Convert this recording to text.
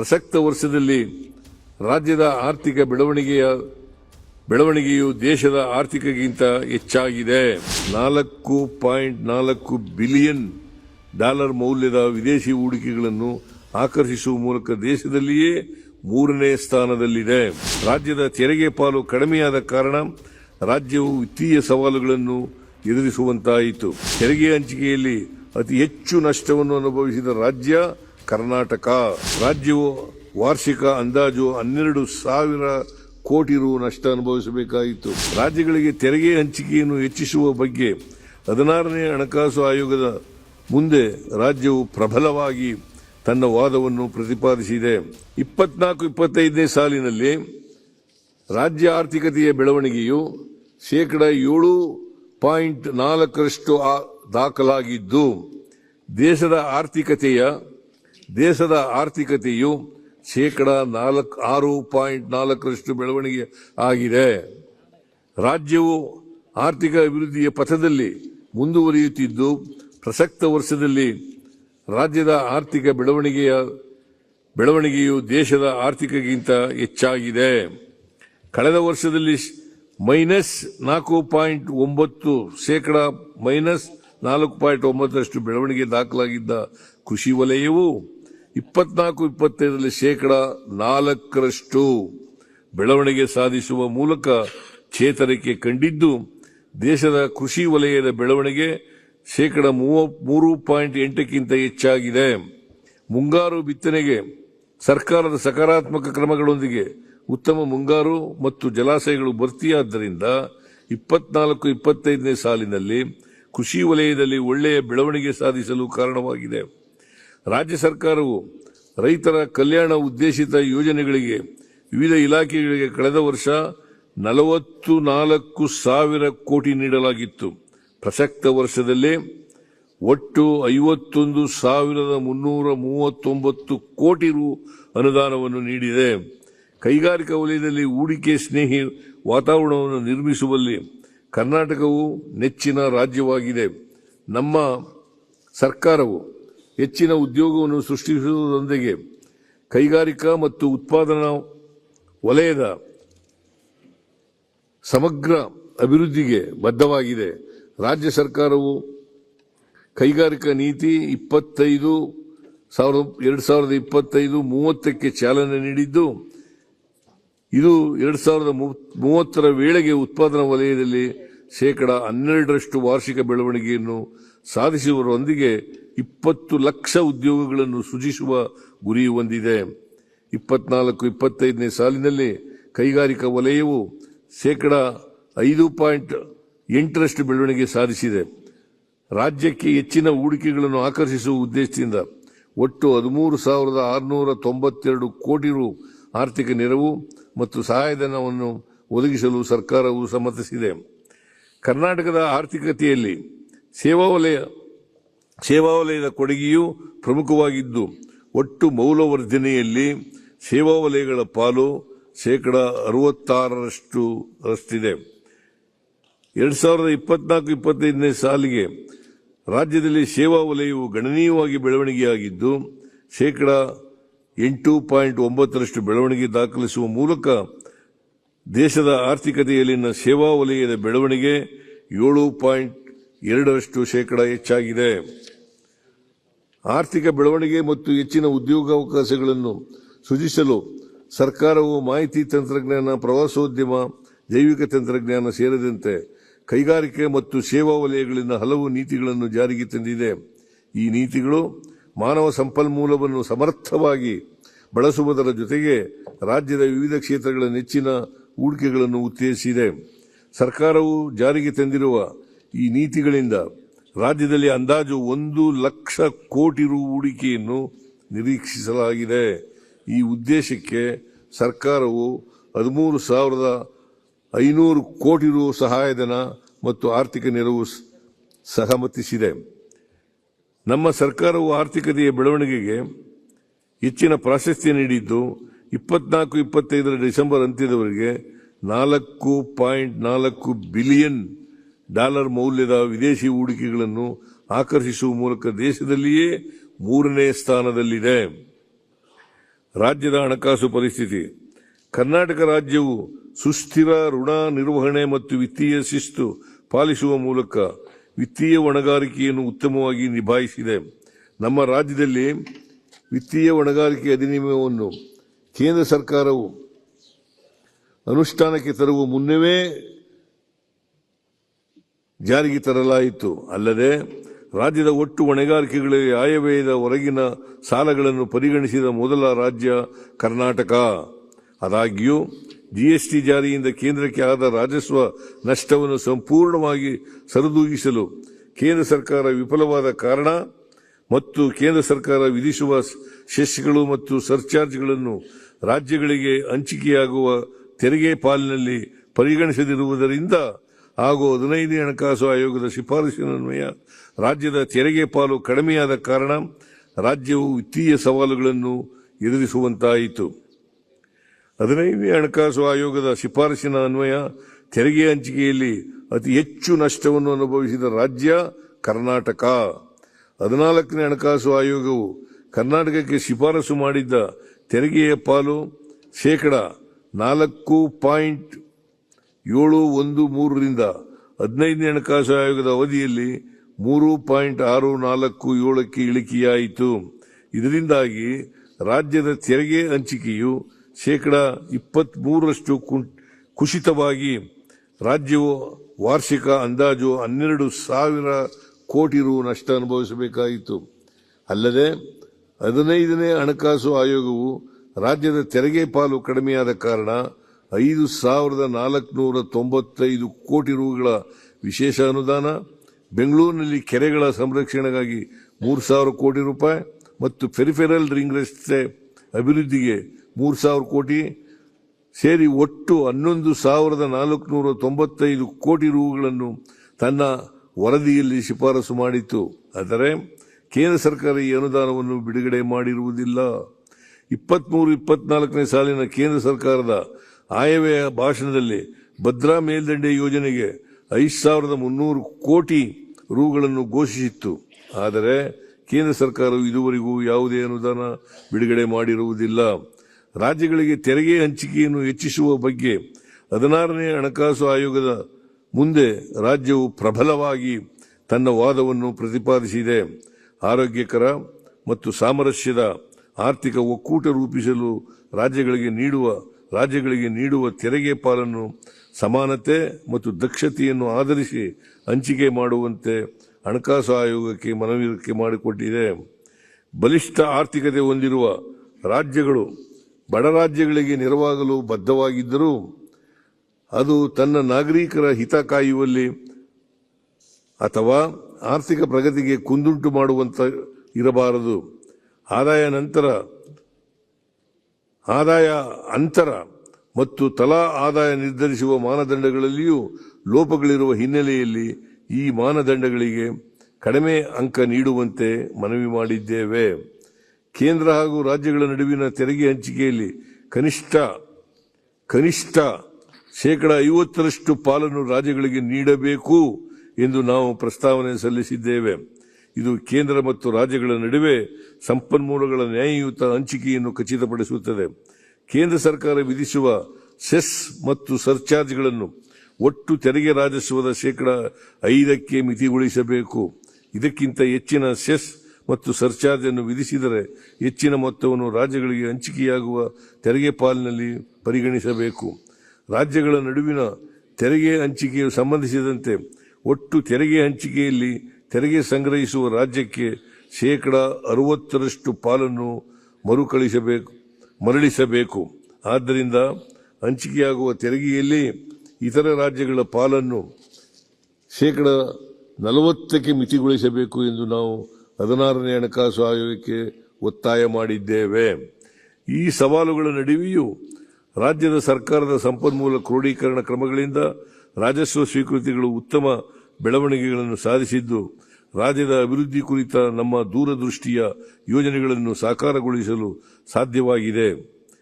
ಪ್ರಸಕ್ತ ವರ್ಷದಲ್ಲಿ ರಾಜ್ಯದ ಆರ್ಥಿಕ ಬೆಳವಣಿಗೆಯ ಬೆಳವಣಿಗೆಯು ದೇಶದ ಆರ್ಥಿಕಗಿಂತ ಹೆಚ್ಚಾಗಿದೆ. ನಾಲ್ಕು ಪಾಯಿಂಟ್ ನಾಲ್ಕು ಬಿಲಿಯನ್ ಡಾಲರ್ ಮೌಲ್ಯದ ವಿದೇಶಿ ಹೂಡಿಕೆಗಳನ್ನು ಆಕರ್ಷಿಸುವ ಮೂಲಕ ದೇಶದಲ್ಲಿಯೇ ಮೂರನೇ ಸ್ಥಾನದಲ್ಲಿದೆ. ರಾಜ್ಯದ ತೆರಿಗೆ ಪಾಲು ಕಡಿಮೆಯಾದ ಕಾರಣ ರಾಜ್ಯವು ವಿತ್ತೀಯ ಸವಾಲುಗಳನ್ನು ಎದುರಿಸುವಂತಾಯಿತು. ತೆರಿಗೆ ಹಂಚಿಕೆಯಲ್ಲಿ ಅತಿ ಹೆಚ್ಚು ನಷ್ಟವನ್ನು ಅನುಭವಿಸಿದ ರಾಜ್ಯ ಕರ್ನಾಟಕ ರಾಜ್ಯವು ವಾರ್ಷಿಕ ಅಂದಾಜು ಹನ್ನೆರಡು ಸಾವಿರ ಕೋಟಿ ರು ನಷ್ಟ ಅನುಭವಿಸಬೇಕಾಯಿತು. ರಾಜ್ಯಗಳಿಗೆ ತೆರಿಗೆ ಹಂಚಿಕೆಯನ್ನು ಹೆಚ್ಚಿಸುವ ಬಗ್ಗೆ ಹದಿನಾರನೇ ಹಣಕಾಸು ಆಯೋಗದ ಮುಂದೆ ರಾಜ್ಯವು ಪ್ರಬಲವಾಗಿ ತನ್ನ ವಾದವನ್ನು ಪ್ರತಿಪಾದಿಸಿದೆ. ಇಪ್ಪತ್ನಾಲ್ಕು ಇಪ್ಪತ್ತೈದನೇ ಸಾಲಿನಲ್ಲಿ ರಾಜ್ಯ ಆರ್ಥಿಕತೆಯ ಬೆಳವಣಿಗೆಯು ಶೇಕಡ ಏಳು ಪಾಯಿಂಟ್ ನಾಲ್ಕರಷ್ಟು ದಾಖಲಾಗಿದ್ದು, ದೇಶದ ಆರ್ಥಿಕತೆಯ ದೇಶದ ಆರ್ಥಿಕತೆಯು ಶೇಕಡ ನಾಲ್ಕು, ಆರು ಪಾಯಿಂಟ್ ನಾಲ್ಕರಷ್ಟು ಬೆಳವಣಿಗೆ ಆಗಿದೆ. ರಾಜ್ಯವು ಆರ್ಥಿಕ ಅಭಿವೃದ್ಧಿಯ ಪಥದಲ್ಲಿ ಮುಂದುವರಿಯುತ್ತಿದ್ದು, ಪ್ರಸಕ್ತ ವರ್ಷದಲ್ಲಿ ರಾಜ್ಯದ ಆರ್ಥಿಕ ಬೆಳವಣಿಗೆಯ, ಬೆಳವಣಿಗೆಯು ದೇಶದ ಆರ್ಥಿಕಗಿಂತ ಹೆಚ್ಚಾಗಿದೆ. ಕಳೆದ ವರ್ಷದಲ್ಲಿ ಮೈನಸ್ ನಾಲ್ಕು ಪಾಯಿಂಟ್ ಒಂಬತ್ತು, ಶೇಕಡ ಮೈನಸ್ ನಾಲ್ಕು ಪಾಯಿಂಟ್ ಒಂಬತ್ತರಷ್ಟು ಬೆಳವಣಿಗೆ ದಾಖಲಾಗಿದ್ದ ಕೃಷಿ ವಲಯವು ಇಪ್ಪತ್ನಾಲ್ಕು, ಇಪ್ಪತ್ತೈದರಲ್ಲಿ ಶೇಕಡ ನಾಲ್ಕರಷ್ಟು ಬೆಳವಣಿಗೆ ಸಾಧಿಸುವ ಮೂಲಕ ಚೇತರಿಕೆ ಕಂಡಿದ್ದು, ದೇಶದ ಕೃಷಿ ವಲಯದ ಬೆಳವಣಿಗೆ ಶೇಕಡ ಮೂರು ಪಾಯಿಂಟ್ ಎಂಟಕ್ಕಿಂತ ಹೆಚ್ಚಾಗಿದೆ. ಮುಂಗಾರು ಬಿತ್ತನೆಗೆ ಸರ್ಕಾರದ ಸಕಾರಾತ್ಮಕ ಕ್ರಮಗಳೊಂದಿಗೆ ಉತ್ತಮ ಮುಂಗಾರು ಮತ್ತು ಜಲಾಶಯಗಳು ಭರ್ತಿಯಾದ್ದರಿಂದ ಇಪ್ಪತ್ನಾಲ್ಕು, ಇಪ್ಪತ್ತೈದನೇ ಸಾಲಿನಲ್ಲಿ ಕೃಷಿ ವಲಯದಲ್ಲಿ ಒಳ್ಳೆಯ ಬೆಳವಣಿಗೆ ಸಾಧಿಸಲು ಕಾರಣವಾಗಿದೆ. ರಾಜ್ಯ ಸರ್ಕಾರವು ರೈತರ ಕಲ್ಯಾಣ ಉದ್ದೇಶಿತ ಯೋಜನೆಗಳಿಗೆ ವಿವಿಧ ಇಲಾಖೆಗಳಿಗೆ ಕಳೆದ ವರ್ಷ ನಲವತ್ತು ನಾಲ್ಕು ಸಾವಿರ ಕೋಟಿ ನೀಡಲಾಗಿತ್ತು. ಪ್ರಸಕ್ತ ವರ್ಷದಲ್ಲಿ ಒಟ್ಟು ಐವತ್ತೊಂದು ಸಾವಿರದ ಮುನ್ನೂರ ಮೂವತ್ತೊಂಬತ್ತು ಕೋಟಿ ರು ಅನುದಾನವನ್ನು ನೀಡಿದೆ. ಕೈಗಾರಿಕಾ ವಲಯದಲ್ಲಿ ಹೂಡಿಕೆ ಸ್ನೇಹಿ ವಾತಾವರಣವನ್ನು ನಿರ್ಮಿಸುವಲ್ಲಿ ಕರ್ನಾಟಕವು ನೆಚ್ಚಿನ ರಾಜ್ಯವಾಗಿದೆ. ನಮ್ಮ ಸರ್ಕಾರವು ಹೆಚ್ಚಿನ ಉದ್ಯೋಗವನ್ನು ಸೃಷ್ಟಿಸುವುದರೊಂದಿಗೆ ಕೈಗಾರಿಕಾ ಮತ್ತು ಉತ್ಪಾದನಾ ವಲಯದ ಸಮಗ್ರ ಅಭಿವೃದ್ಧಿಗೆ ಬದ್ಧವಾಗಿದೆ. ರಾಜ್ಯ ಸರ್ಕಾರವು ಕೈಗಾರಿಕಾ ನೀತಿ ಇಪ್ಪತ್ತೈದು ಸಾವಿರದ ಎರಡು ಸಾವಿರದ ಇಪ್ಪತ್ತೈದು ಮೂವತ್ತಕ್ಕೆ ಚಾಲನೆ ನೀಡಿದ್ದು, ಇದು ಎರಡು ಸಾವಿರದ ಮೂವತ್ತರ ವೇಳೆಗೆ ಉತ್ಪಾದನಾ ವಲಯದಲ್ಲಿ ಶೇಕಡ ಹನ್ನೆರಡರಷ್ಟು ವಾರ್ಷಿಕ ಬೆಳವಣಿಗೆಯನ್ನು ಸಾಧಿಸುವುದರೊಂದಿಗೆ ಇಪ್ಪತ್ತು ಲಕ್ಷ ಉದ್ಯೋಗಗಳನ್ನು ಸೃಜಿಸುವ ಗುರಿ ಹೊಂದಿದೆ. ಇಪ್ಪತ್ನಾಲ್ಕು, ಇಪ್ಪತ್ತೈದನೇ ಸಾಲಿನಲ್ಲಿ ಕೈಗಾರಿಕಾ ವಲಯವು ಶೇಕಡ ಐದು ಪಾಯಿಂಟ್ ಎಂಟರಷ್ಟು ಬೆಳವಣಿಗೆ ಸಾಧಿಸಿದೆ. ರಾಜ್ಯಕ್ಕೆ ಹೆಚ್ಚಿನ ಹೂಡಿಕೆಗಳನ್ನು ಆಕರ್ಷಿಸುವ ಉದ್ದೇಶದಿಂದ ಒಟ್ಟು ಹದಿಮೂರು ಸಾವಿರದ ಆರುನೂರ ತೊಂಬತ್ತೆರಡು ಕೋಟಿ ರು ಆರ್ಥಿಕ ನೆರವು ಮತ್ತು ಸಹಾಯಧನವನ್ನು ಒದಗಿಸಲು ಸರ್ಕಾರವು ಸಮ್ಮತಿಸಿದೆ. ಕರ್ನಾಟಕದ ಆರ್ಥಿಕತೆಯಲ್ಲಿ ಸೇವಾ ವಲಯ. ಸೇವಾ ವಲಯದ ಕೊಡುಗೆಯೂ ಪ್ರಮುಖವಾಗಿದ್ದು, ಒಟ್ಟು ಮೌಲ್ಯವರ್ಧನೆಯಲ್ಲಿ ಸೇವಾ ವಲಯಗಳ ಪಾಲು ಶೇಕಡ ಅರವತ್ತಾರರಷ್ಟು ರಷ್ಟಿದೆ. ಎರಡ್ ಸಾವಿರದ ಇಪ್ಪತ್ನಾಲ್ಕು, ಇಪ್ಪತ್ತೈದನೇ ಸಾಲಿಗೆ ರಾಜ್ಯದಲ್ಲಿ ಸೇವಾ ವಲಯವು ಗಣನೀಯವಾಗಿ ಬೆಳವಣಿಗೆಯಾಗಿದ್ದು, ಶೇಕಡ ಎಂಟು ಪಾಯಿಂಟ್ ಒಂಬತ್ತರಷ್ಟು ಬೆಳವಣಿಗೆ ದಾಖಲಿಸುವ ಮೂಲಕ ದೇಶದ ಆರ್ಥಿಕತೆಯಲ್ಲಿನ ಸೇವಾ ವಲಯದ ಬೆಳವಣಿಗೆ ಏಳು ಪಾಯಿಂಟ್ ಎರಡರಷ್ಟು ಶೇಕಡ ಹೆಚ್ಚಾಗಿದೆ. ಆರ್ಥಿಕ ಬೆಳವಣಿಗೆ ಮತ್ತು ಹೆಚ್ಚಿನ ಉದ್ಯೋಗಾವಕಾಶಗಳನ್ನು ಸೃಜಿಸಲು ಸರ್ಕಾರವು ಮಾಹಿತಿ ತಂತ್ರಜ್ಞಾನ, ಪ್ರವಾಸೋದ್ಯಮ, ಜೈವಿಕ ತಂತ್ರಜ್ಞಾನ ಸೇರಿದಂತೆ ಕೈಗಾರಿಕೆ ಮತ್ತು ಸೇವಾ ವಲಯಗಳಿಂದ ಹಲವು ನೀತಿಗಳನ್ನು ಜಾರಿಗೆ ತಂದಿದೆ. ಈ ನೀತಿಗಳು ಮಾನವ ಸಂಪನ್ಮೂಲವನ್ನು ಸಮರ್ಥವಾಗಿ ಬಳಸುವುದರ ಜೊತೆಗೆ ರಾಜ್ಯದ ವಿವಿಧ ಕ್ಷೇತ್ರಗಳ ನೆಚ್ಚಿನ ಹೂಡಿಕೆಗಳನ್ನು ಉತ್ತೇಜಿಸಿದೆ. ಸರ್ಕಾರವು ಜಾರಿಗೆ ತಂದಿರುವ ಈ ನೀತಿಗಳಿಂದ ರಾಜ್ಯದಲ್ಲಿ ಅಂದಾಜು ಒಂದು ಲಕ್ಷ ಕೋಟಿ ರು ಹೂಡಿಕೆಯನ್ನು ನಿರೀಕ್ಷಿಸಲಾಗಿದೆ. ಈ ಉದ್ದೇಶಕ್ಕೆ ಸರ್ಕಾರವು ಹದಿಮೂರು ಸಾವಿರದ ಐನೂರು ಕೋಟಿ ರು ಸಹಾಯಧನ ಮತ್ತು ಆರ್ಥಿಕ ನೆರವು ಸಹಮತಿಸಿದೆ. ನಮ್ಮ ಸರ್ಕಾರವು ಆರ್ಥಿಕತೆಯ ಬೆಳವಣಿಗೆಗೆ ಹೆಚ್ಚಿನ ಪ್ರಾಶಸ್ತ್ಯ ನೀಡಿದ್ದು, ಇಪ್ಪತ್ನಾಲ್ಕು, ಇಪ್ಪತ್ತೈದರ ಡಿಸೆಂಬರ್ ಅಂತ್ಯದವರೆಗೆ ನಾಲ್ಕು ಪಾಯಿಂಟ್ ನಾಲ್ಕು ಬಿಲಿಯನ್ ಡಾಲರ್ ಮೌಲ್ಯದ ವಿದೇಶಿ ಹೂಡಿಕೆಗಳನ್ನು ಆಕರ್ಷಿಸುವ ಮೂಲಕ ದೇಶದಲ್ಲಿಯೇ ಮೂರನೇ ಸ್ಥಾನದಲ್ಲಿದೆ. ರಾಜ್ಯದ ಹಣಕಾಸು ಪರಿಸ್ಥಿತಿ. ಕರ್ನಾಟಕ ರಾಜ್ಯವು ಸುಸ್ಥಿರ ಋಣ ನಿರ್ವಹಣೆ ಮತ್ತು ವಿತ್ತೀಯ ಶಿಸ್ತು ಪಾಲಿಸುವ ಮೂಲಕ ವಿತ್ತೀಯ ಹೊಣೆಗಾರಿಕೆಯನ್ನು ಉತ್ತಮವಾಗಿ ನಿಭಾಯಿಸಿದೆ. ನಮ್ಮ ರಾಜ್ಯದಲ್ಲಿ ವಿತ್ತೀಯ ಹೊಣೆಗಾರಿಕೆ ಅಧಿನಿಯಮವನ್ನು ಕೇಂದ್ರ ಸರ್ಕಾರವು ಅನುಷ್ಠಾನಕ್ಕೆ ತರುವ ಮುನ್ನವೇ ಜಾರಿಗೆ ತರಲಾಯಿತು. ಅಲ್ಲದೆ ರಾಜ್ಯದ ಒಟ್ಟು ಹೊಣೆಗಾರಿಕೆಗಳಲ್ಲಿ ಆಯವ್ಯಯದ ಹೊರಗಿನ ಸಾಲಗಳನ್ನು ಪರಿಗಣಿಸಿದ ಮೊದಲ ರಾಜ್ಯ ಕರ್ನಾಟಕ. ಆದಾಗ್ಯೂ ಜಿಎಸ್ಟಿ ಜಾರಿಯಿಂದ ಕೇಂದ್ರಕ್ಕೆ ಆದ ರಾಜಸ್ವ ನಷ್ಟವನ್ನು ಸಂಪೂರ್ಣವಾಗಿ ಸರಿದೂಗಿಸಲು ಕೇಂದ್ರ ಸರ್ಕಾರ ವಿಫಲವಾದ ಕಾರಣ ಮತ್ತು ಕೇಂದ್ರ ಸರ್ಕಾರ ವಿಧಿಸುವ ಸೆಸ್ಗಳು ಮತ್ತು ಸರ್ಚಾರ್ಜ್ಗಳನ್ನು ರಾಜ್ಯಗಳಿಗೆ ಹಂಚಿಕೆಯಾಗುವ ತೆರಿಗೆ ಪಾಲಿನಲ್ಲಿ ಪರಿಗಣಿಸದಿರುವುದರಿಂದ ಹಾಗೂ ಹದಿನೈದನೇ ಹಣಕಾಸು ಆಯೋಗದ ಶಿಫಾರಸಿನನ್ವಯ ರಾಜ್ಯದ ತೆರಿಗೆ ಪಾಲು ಕಡಿಮೆಯಾದ ಕಾರಣ ರಾಜ್ಯವು ವಿತ್ತೀಯ ಸವಾಲುಗಳನ್ನು ಎದುರಿಸುವಂತಾಯಿತು. ಹದಿನೈದನೇ ಹಣಕಾಸು ಆಯೋಗದ ಶಿಫಾರಸಿನ ಅನ್ವಯ ತೆರಿಗೆ ಹಂಚಿಕೆಯಲ್ಲಿ ಅತಿ ಹೆಚ್ಚು ನಷ್ಟವನ್ನು ಅನುಭವಿಸಿದ ರಾಜ್ಯ ಕರ್ನಾಟಕ. ಹದಿನಾಲ್ಕನೇ ಹಣಕಾಸು ಆಯೋಗವು ಕರ್ನಾಟಕಕ್ಕೆ ಶಿಫಾರಸು ಮಾಡಿದ್ದ ತೆರಿಗೆಯ ಪಾಲು ಶೇಕಡ ನಾಲ್ಕು ಪಾಯಿಂಟ್ ಏಳು ಒಂದು ಮೂರರಿಂದ ಹದಿನೈದನೇ ಹಣಕಾಸು ಆಯೋಗದ ಅವಧಿಯಲ್ಲಿ ಮೂರು ಪಾಯಿಂಟ್ ಆರು ನಾಲ್ಕು ಏಳಕ್ಕೆ ಇಳಿಕೆಯಾಯಿತು. ಇದರಿಂದಾಗಿ ರಾಜ್ಯದ ತೆರಿಗೆ ಹಂಚಿಕೆಯು ಶೇಕಡ ಇಪ್ಪತ್ತ್ ಮೂರರಷ್ಟು ಕುಸಿತವಾಗಿ ರಾಜ್ಯವು ವಾರ್ಷಿಕ ಅಂದಾಜು ಹನ್ನೆರಡು ಸಾವಿರ ಕೋಟಿ ರು ನಷ್ಟ ಅನುಭವಿಸಬೇಕಾಯಿತು. ಅಲ್ಲದೆ ಹದಿನೈದನೇ ಹಣಕಾಸು ಆಯೋಗವು ರಾಜ್ಯದ ತೆರಿಗೆ ಪಾಲು ಕಡಿಮೆಯಾದ ಕಾರಣ ಐದು ಸಾವಿರದ ನಾಲ್ಕುನೂರ ತೊಂಬತ್ತೈದು ಕೋಟಿ ರೂಗಳ ವಿಶೇಷ ಅನುದಾನ, ಬೆಂಗಳೂರಿನಲ್ಲಿ ಕೆರೆಗಳ ಸಂರಕ್ಷಣೆಗಾಗಿ ಮೂರು ಸಾವಿರ ಕೋಟಿ ರೂಪಾಯಿ ಮತ್ತು ಫೆರಿಫೆರಲ್ ರಿಂಗ್ ರಸ್ತೆ ಅಭಿವೃದ್ಧಿಗೆ ಮೂರು ಸಾವಿರ ಕೋಟಿ, ಸೇರಿ ಒಟ್ಟು ಹನ್ನೊಂದು ಸಾವಿರದ ನಾಲ್ಕುನೂರ ತೊಂಬತ್ತೈದು ಕೋಟಿ ರೂಗಳನ್ನು ತನ್ನ ವರದಿಯಲ್ಲಿ ಶಿಫಾರಸು ಮಾಡಿತ್ತು. ಆದರೆ ಕೇಂದ್ರ ಸರ್ಕಾರ ಈ ಅನುದಾನವನ್ನು ಬಿಡುಗಡೆ ಮಾಡಿರುವುದಿಲ್ಲ. ಇಪ್ಪತ್ಮೂರು, ಇಪ್ಪತ್ನಾಲ್ಕನೇ ಸಾಲಿನ ಕೇಂದ್ರ ಸರ್ಕಾರದ ಆಯವ್ಯಯ ಭಾಷಣದಲ್ಲಿ ಭದ್ರಾ ಮೇಲ್ದಂಡೆ ಯೋಜನೆಗೆ ಐದು ಸಾವಿರದ ಮುನ್ನೂರು ಕೋಟಿ ರೂಗಳನ್ನು ಘೋಷಿಸಿತ್ತು. ಆದರೆ ಕೇಂದ್ರ ಸರ್ಕಾರವು ಇದುವರೆಗೂ ಯಾವುದೇ ಅನುದಾನ ಬಿಡುಗಡೆ ಮಾಡಿರುವುದಿಲ್ಲ. ರಾಜ್ಯಗಳಿಗೆ ತೆರಿಗೆ ಹಂಚಿಕೆಯನ್ನು ಹೆಚ್ಚಿಸುವ ಬಗ್ಗೆ ಹದಿನಾರನೇ ಹಣಕಾಸು ಆಯೋಗದ ಮುಂದೆ ರಾಜ್ಯವು ಪ್ರಬಲವಾಗಿ ತನ್ನ ವಾದವನ್ನು ಪ್ರತಿಪಾದಿಸಿದೆ. ಆರೋಗ್ಯಕರ ಮತ್ತು ಸಾಮರಸ್ಯದ ಆರ್ಥಿಕ ಒಕ್ಕೂಟ ರೂಪಿಸಲು ರಾಜ್ಯಗಳಿಗೆ ನೀಡುವ ರಾಜ್ಯಗಳಿಗೆ ನೀಡುವ ತೆರಿಗೆ ಪಾಲನ್ನು, ಸಮಾನತೆ ಮತ್ತು ದಕ್ಷತೆಯನ್ನು ಆಧರಿಸಿ ಹಂಚಿಕೆ ಮಾಡುವಂತೆ ಹಣಕಾಸು ಆಯೋಗಕ್ಕೆ ಮನವಿಕೆ ಮಾಡಿಕೊಟ್ಟಿದೆ. ಬಲಿಷ್ಠ ಆರ್ಥಿಕತೆ ಹೊಂದಿರುವ ರಾಜ್ಯಗಳು ಬಡ ರಾಜ್ಯಗಳಿಗೆ ನೆರವಾಗಲು ಬದ್ಧವಾಗಿದ್ದರೂ ಅದು ತನ್ನ ನಾಗರಿಕರ ಹಿತ ಕಾಯುವಲ್ಲಿ ಅಥವಾ ಆರ್ಥಿಕ ಪ್ರಗತಿಗೆ ಕುಂದುಂಟು ಮಾಡುವಂತ ಇರಬಾರದು. ಆದಾಯ ನಂತರ ಆದಾಯ, ಅಂತರ ಮತ್ತು ತಲಾ ಆದಾಯ ನಿರ್ಧರಿಸುವ ಮಾನದಂಡಗಳಲ್ಲಿಯೂ ಲೋಪಗಳಿರುವ ಹಿನ್ನೆಲೆಯಲ್ಲಿ ಈ ಮಾನದಂಡಗಳಿಗೆ ಕಡಿಮೆ ಅಂಕ ನೀಡುವಂತೆ ಮನವಿ ಮಾಡಿದ್ದೇವೆ. ಕೇಂದ್ರ ಹಾಗೂ ರಾಜ್ಯಗಳ ನಡುವಿನ ತೆರಿಗೆ ಹಂಚಿಕೆಯಲ್ಲಿ ಕನಿಷ್ಠ ಕನಿಷ್ಠ ಶೇಕಡ ಐವತ್ತರಷ್ಟು ಪಾಲನ್ನು ರಾಜ್ಯಗಳಿಗೆ ನೀಡಬೇಕು ಎಂದು ನಾವು ಪ್ರಸ್ತಾವನೆ ಸಲ್ಲಿಸಿದ್ದೇವೆ. ಇದು ಕೇಂದ್ರ ಮತ್ತು ರಾಜ್ಯಗಳ ನಡುವೆ ಸಂಪನ್ಮೂಲಗಳ ನ್ಯಾಯಯುತ ಹಂಚಿಕೆಯನ್ನು ಖಚಿತಪಡಿಸುತ್ತದೆ. ಕೇಂದ್ರ ಸರ್ಕಾರ ವಿಧಿಸುವ ಸೆಸ್ ಮತ್ತು ಸರ್ಚಾರ್ಜ್ಗಳನ್ನು ಒಟ್ಟು ತೆರಿಗೆ ರಾಜಸ್ವದ ಶೇಕಡ ಐದಕ್ಕೆ ಮಿತಿಗೊಳಿಸಬೇಕು. ಇದಕ್ಕಿಂತ ಹೆಚ್ಚಿನ ಸೆಸ್ ಮತ್ತು ಸರ್ಚಾರ್ಜ್ ಅನ್ನು ವಿಧಿಸಿದರೆ ಹೆಚ್ಚಿನ ಮೊತ್ತವನ್ನು ರಾಜ್ಯಗಳಿಗೆ ಹಂಚಿಕೆಯಾಗುವ ತೆರಿಗೆ ಪಾಲಿನಲ್ಲಿ ಪರಿಗಣಿಸಬೇಕು. ರಾಜ್ಯಗಳ ನಡುವಿನ ತೆರಿಗೆ ಹಂಚಿಕೆಯು ಸಂಬಂಧಿಸಿದಂತೆ ಒಟ್ಟು ತೆರಿಗೆ ಹಂಚಿಕೆಯಲ್ಲಿ ತೆರಿಗೆ ಸಂಗ್ರಹಿಸುವ ರಾಜ್ಯಕ್ಕೆ ಶೇಕಡ ಅರವತ್ತರಷ್ಟು ಪಾಲನ್ನು ಮರುಕಳಿಸಬೇಕು, ಮರಳಿಸಬೇಕು. ಆದ್ದರಿಂದ ಹಂಚಿಕೆಯಾಗುವ ತೆರಿಗೆಯಲ್ಲಿ ಇತರ ರಾಜ್ಯಗಳ ಪಾಲನ್ನು ಶೇಕಡ ನಲವತ್ತಕ್ಕೆ ಮಿತಿಗೊಳಿಸಬೇಕು ಎಂದು ನಾವು ಹದಿನಾರನೇ ಹಣಕಾಸು ಆಯೋಗಕ್ಕೆ ಒತ್ತಾಯ ಮಾಡಿದ್ದೇವೆ. ಈ ಸವಾಲುಗಳ ನಡುವೆಯೂ ರಾಜ್ಯದ ಸರ್ಕಾರದ ಸಂಪನ್ಮೂಲ ಕ್ರೋಢೀಕರಣ ಕ್ರಮಗಳಿಂದ ರಾಜಸ್ವ ಸ್ವೀಕೃತಿಗಳು ಉತ್ತಮ ಬೆಳವಣಿಗೆಗಳನ್ನು ಸಾಧಿಸಿದ್ದು ರಾಜ್ಯದ ಅಭಿವೃದ್ಧಿ ಕುರಿತ ನಮ್ಮ ದೂರದೃಷ್ಟಿಯ ಯೋಜನೆಗಳನ್ನು ಸಾಕಾರಗೊಳಿಸಲು ಸಾಧ್ಯವಾಗಿದೆ.